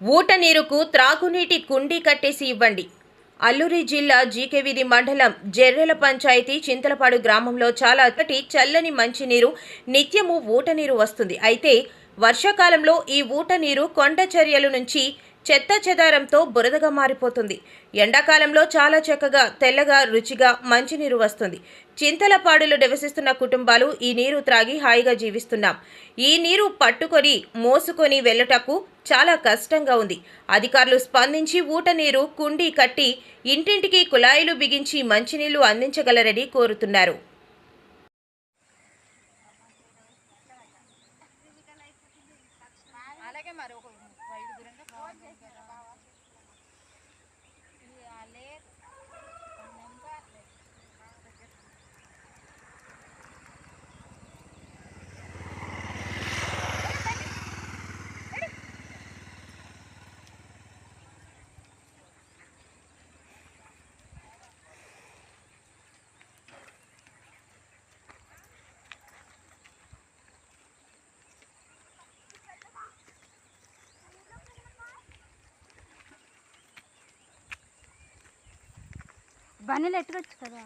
ఊట నీరుకు త్రాగునీటి కుండీ కట్టేసి ఇవ్వండి. అల్లూరి జిల్లా జీకేవిధి మండలం జెర్రెల పంచాయతీ చింతలపాడు గ్రామంలో చాలా అక్కటి చల్లని మంచినీరు నిత్యము ఊట నీరు వస్తుంది. అయితే వర్షాకాలంలో ఈ ఊట నీరు కొండ చర్యల నుంచి చెత్త చెదారంతో బురదగా మారిపోతుంది. ఎండాకాలంలో చాలా చక్కగా తెల్లగా రుచిగా మంచినీరు వస్తుంది. చింతలపాడులో నివసిస్తున్న కుటుంబాలు ఈ నీరు త్రాగి హాయిగా జీవిస్తున్నాం. ఈ నీరు పట్టుకొని మోసుకొని వెళ్ళటకు చాలా కష్టంగా ఉంది. అధికారులు స్పందించి ఊట నీరు కుండీ కట్టి ఇంటింటికి కుళాయిలు బిగించి మంచినీళ్ళు అందించగలరని కోరుతున్నారు. అలాగే మరి ఒక బండిలు ఎట్టుకోవచ్చు కదా